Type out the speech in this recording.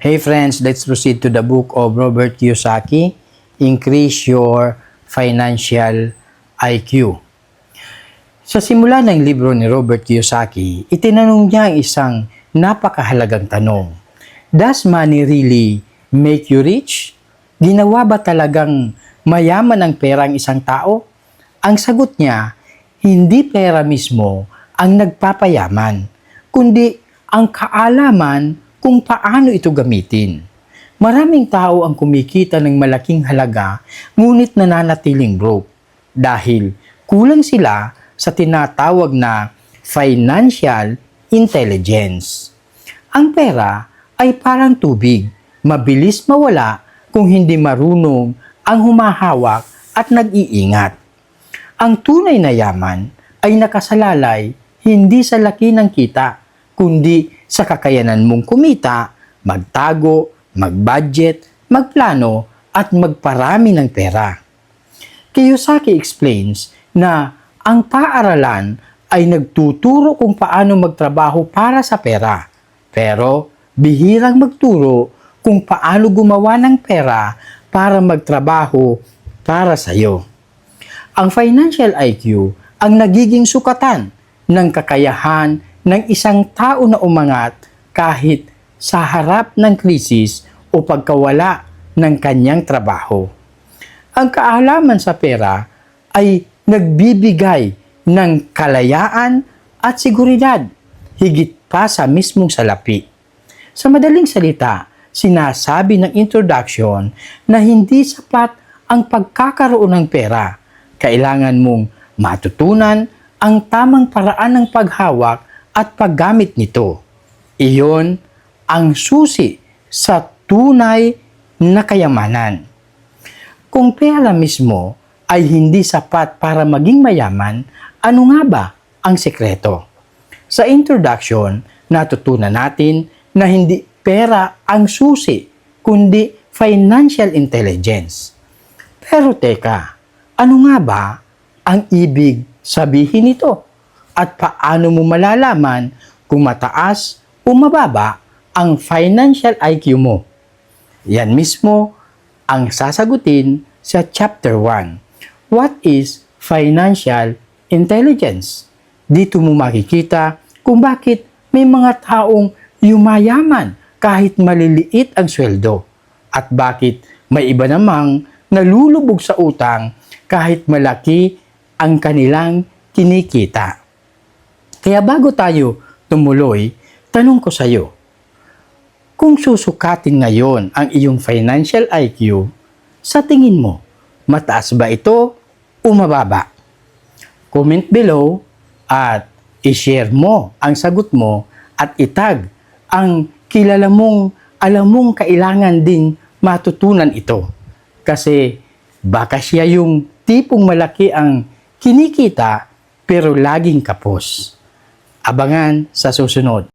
Hey friends, let's proceed to the book of Robert Kiyosaki, Increase Your Financial IQ. Sa simula ng libro ni Robert Kiyosaki, itinanong niya ang isang napakahalagang tanong. Does money really make you rich? Ginawa ba talagang mayaman ang pera ang isang tao? Ang sagot niya, hindi pera mismo ang nagpapayaman, kundi ang kaalaman kung paano ito gamitin. Maraming tao ang kumikita ng malaking halaga ngunit nananatiling broke dahil kulang sila sa tinatawag na financial intelligence. Ang pera ay parang tubig, mabilis mawala kung hindi marunong ang humahawak at nag-iingat. Ang tunay na yaman ay nakasalalay hindi sa laki ng kita, kundi sa kakayanan mong kumita, magtago, mag-budget, magplano, at magparami ng pera. Kiyosaki explains na ang paaralan ay nagtuturo kung paano magtrabaho para sa pera, pero bihirang magturo kung paano gumawa ng pera para magtrabaho para sa iyo. Ang financial IQ ang nagiging sukatan ng kakayahan ng isang tao na umangat kahit sa harap ng krisis o pagkawala ng kanyang trabaho. Ang kaalaman sa pera ay nagbibigay ng kalayaan at seguridad higit pa sa mismong salapi. Sa madaling salita, sinasabi ng introduction na hindi sapat ang pagkakaroon ng pera. Kailangan mong matutunan ang tamang paraan ng paghawak at paggamit nito. Iyon ang susi sa tunay na kayamanan. Kung pera mismo ay hindi sapat para maging mayaman, ano nga ba ang sekreto? Sa introduction, natutunan natin na hindi pera ang susi, kundi financial intelligence. Pero teka, ano nga ba ang ibig sabihin nito? At paano mo malalaman kung mataas o mababa ang financial IQ mo? Yan mismo ang sasagutin sa chapter 1. What is financial intelligence? Dito mo makikita kung bakit may mga taong yumayaman kahit maliliit ang sweldo at bakit may iba namang nalulubog sa utang kahit malaki ang kanilang kinikita. Kaya bago tayo tumuloy, tanong ko sa iyo, kung susukatin ngayon ang iyong financial IQ, sa tingin mo, mataas ba ito o mababa? Comment below at i-share mo ang sagot mo at itag ang kilala mong alam mong kailangan din matutunan ito. Kasi baka siya yung tipong malaki ang kinikita pero laging kapos. Abangan sa susunod.